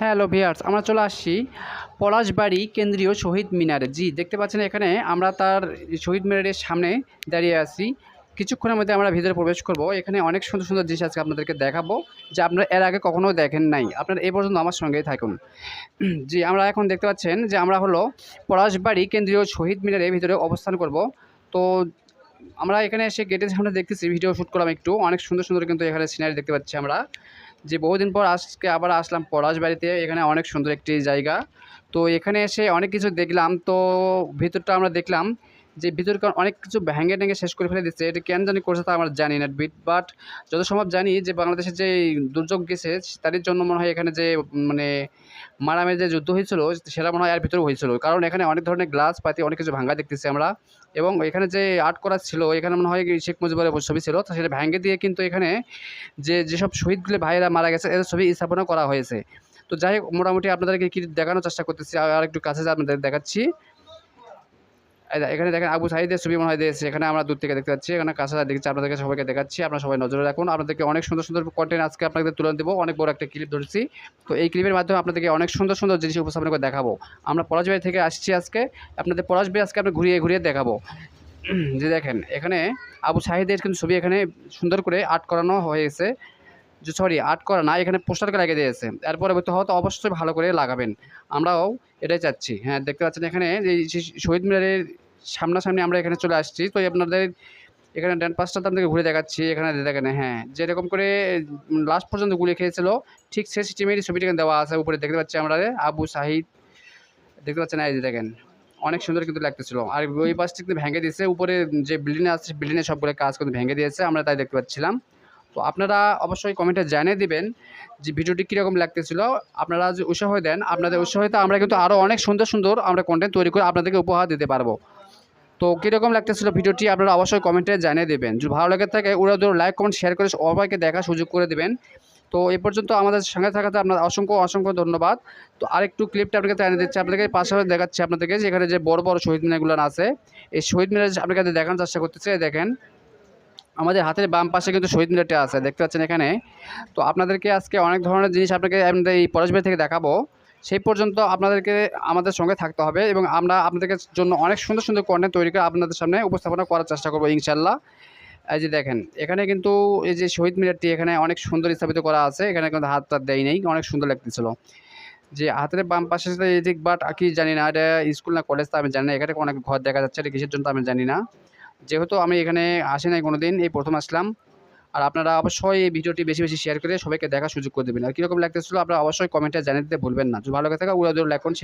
Hello viewers, আমরা চলে আসছি পলাশবাড়ি কেন্দ্রীয় শহীদ মিনারে। জি, দেখতে পাচ্ছেন এখানে আমরা তার শহীদ মিনারের সামনে দাঁড়িয়ে আছি। কিছুক্ষণের মধ্যে আমরা ভিতরে প্রবেশ করব। এখানে অনেক সুন্দর সুন্দর জিনিস আজকে আপনাদেরকে দেখাবো, যে আপনারা এর আগে কখনো দেখেন নাই। আপনারা এই পর্যন্ত আমার সঙ্গেই থাকুন। জি, আমরা এখন দেখতে পাচ্ছেন যে আমরা হলো পলাশবাড়ি কেন্দ্রীয় শহীদ মিনারের ভিতরে অবস্থান করব। তো আমরা এখানে এসে গেটের সামনে দেখতেছি, ভিডিও শ্যুট করলাম একটু। অনেক সুন্দর সুন্দর কিন্তু এখানে সিনারি দেখতে পাচ্ছি আমরা। যে বহুদিন পর আজকে আবার আসলাম পলাশ বাড়িতে, এখানে অনেক সুন্দর একটি জায়গা। তো এখানে এসে অনেক কিছু দেখলাম। তো ভিতরটা আমরা দেখলাম। যে ভিতরকার অনেক কিছু ভেঙে টেঙে শেষ করে ফেলে দিচ্ছে, এটা কেন জানি করছে তা আমরা জানি না বিট বাট যত সম্ভব জানি যে বাংলাদেশে যে দুর্যোগ গেছে তাদের জন্য মনে হয় এখানে যে মানে মারামের যে যুদ্ধ হয়েছিল, সেটা মনে হয় এর ভিতরে হয়েছিল। কারণ এখানে অনেক ধরনের গ্লাস পাতি, অনেক কিছু ভাঙা দেখতেছি আমরা। এবং এখানে যে আর্ট করা ছিল, এখানে মনে হয় শেখ মুজিবের ছবি ছিল, তো সেটা ভেঙে দিয়ে কিন্তু এখানে যে, যেসব শহীদগুলো ভাইয়েরা মারা গেছে, এদের ছবি স্থাপনা করা হয়েছে। তো যাই হোক, মোটামুটি আপনাদেরকে কি দেখানোর চেষ্টা করতেছি, আর আর একটু কাছে আপনাদের দেখাচ্ছি। এখানে দেখেন আবু সাহিদের ছবি মনে হয় দিয়েছে এখানে আমরা দূর থেকে দেখতে পাচ্ছি, এখানে কাছে দেখছি আপনাদেরকে সবাইকে দেখাচ্ছি, আপনারা সবাই নজরে রাখুন। আপনাদেরকে অনেক সুন্দর সুন্দর কন্টেন্ট আজকে আপনাদের তুলে দেবো, অনেক বড় একটা ক্লিপ ধরেছি। তো এই ক্লিপের মাধ্যমে আপনাদেরকে অনেক সুন্দর সুন্দর জিনিস উপস্থাপন করে দেখাবো। আমরা পলাশবাড়ি থেকে আসছি আজকে, আপনাদের পলাশবাড়ি আজকে আমরা ঘুরিয়ে ঘুরিয়ে দেখাবো। যে দেখেন, এখানে আবু সাহিদের কিন্তু ছবি এখানে সুন্দর করে আর্ট করানো হয়েছে। যে সরি আর্ট করা না, এখানে পোস্টারকে লাগিয়ে দিয়েছে। এর পরবর্তী হয়তো অবশ্যই ভালো করে লাগাবেন। আমরাও এটাই চাচ্ছি। হ্যাঁ দেখতে পাচ্ছেন এখানে এই শহীদ মিনারের সামনাসামনি আমরা এখানে চলে আসছি। তো আপনাদের এখানে ডান পাশটা আপনাদেরকে ঘুরে দেখাচ্ছি এখানে দেখেন হ্যাঁ। যেরকম করে লাস্ট পর্যন্ত গুলি খেয়েছিল ঠিক সে সিস্টেমেরই ছবিটা এখানে দেওয়া আছে উপরে দেখতে পাচ্ছি আমরা আবু সাহিদ দেখতে পাচ্ছেন এই যে দেখেন অনেক সুন্দর কিন্তু লাগতেছিল। আর ওই পাশটা কিন্তু ভেঙে দিয়েছে উপরে যে বিল্ডিং আছে বিল্ডিংয়ের সবগুলো কাজ কিন্তু ভেঙে দিয়েছে আমরা তাই দেখতে পাচ্ছিলাম। তো আপনারা অবশ্যই কমেন্টে জানিয়ে দিবেন যে ভিডিওটি কীরকম লাগতেছিল। আপনারা যে উৎসাহ দেন আপনাদের উৎসাহিত আমরা কিন্তু আরও অনেক সুন্দর সুন্দর আমরা কন্টেন্ট তৈরি করে আপনাদেরকে উপহার দিতে পারব। তো কীরকম লাগতেছিল ভিডিওটি আপনারা অবশ্যই কমেন্টে জানিয়ে দেবেন। যদি ভালো লাগে থাকে ওরা ধরো লাইক কমেন্ট শেয়ার করে সবাইকে দেখার সুযোগ করে দেবেন। তো এ পর্যন্ত আমাদের সঙ্গে থাকাতে আপনার অসংখ্য অসংখ্য ধন্যবাদ। তো আরেকটু ক্লিপটা আপনাকে জানিয়ে দিচ্ছি। আপনাদেরকে পাশাপাশি দেখাচ্ছি আপনাদেরকে যে এখানে যে বড় বড় শহীদ মিনারগুলো আছে, এই শহীদ মিনার আপনাকে দেখানোর চেষ্টা করতেছে দেখেন, আমাদের হাতের বাম পাশে কিন্তু শহীদ মিনারটা আছে, দেখতে পাচ্ছেন এখানে। তো আপনাদেরকে আজকে অনেক ধরনের জিনিস আপনাকে এই পরশবাড়ি থেকে দেখাবো। সেই পর্যন্ত আপনাদেরকে আমাদের সঙ্গে থাকতে হবে এবং আমরা আপনাদের জন্য অনেক সুন্দর সুন্দর কন্টেন্ট তৈরি করে আপনাদের সামনে উপস্থাপনা করার চেষ্টা করব ইনশাল্লাহ এই যে দেখেন, এখানে কিন্তু এই যে শহীদ মিনারটি এখানে অনেক সুন্দর স্থাপিত করা আছে। এখানে কিন্তু হাত টাত দেয় নেই, অনেক সুন্দর লাগতেছিল। যে হাতের বাম পাশে এদিক বাট কি জানি না, এটা স্কুল না কলেজ তা আমি জানি না, এখানে অনেক ঘর দেখা যাচ্ছে, এটা কিসের জন্য আমি জানি না। যেহেতু আমি এখানে আসি নাই কোনো দিন এই প্রথম আসলাম। আর আপনারা অবশ্যই এই ভিডিওটি বেশি বেশি শেয়ার করে সবাইকে দেখার সুযোগ করে দেবেন। আর কীরকম লাগতেছিল আপনারা অবশ্যই কমেন্টে জানিয়ে দিতে ভুলবেন না। ভালো লাগে থাকে ওরা লাইক শেয়ার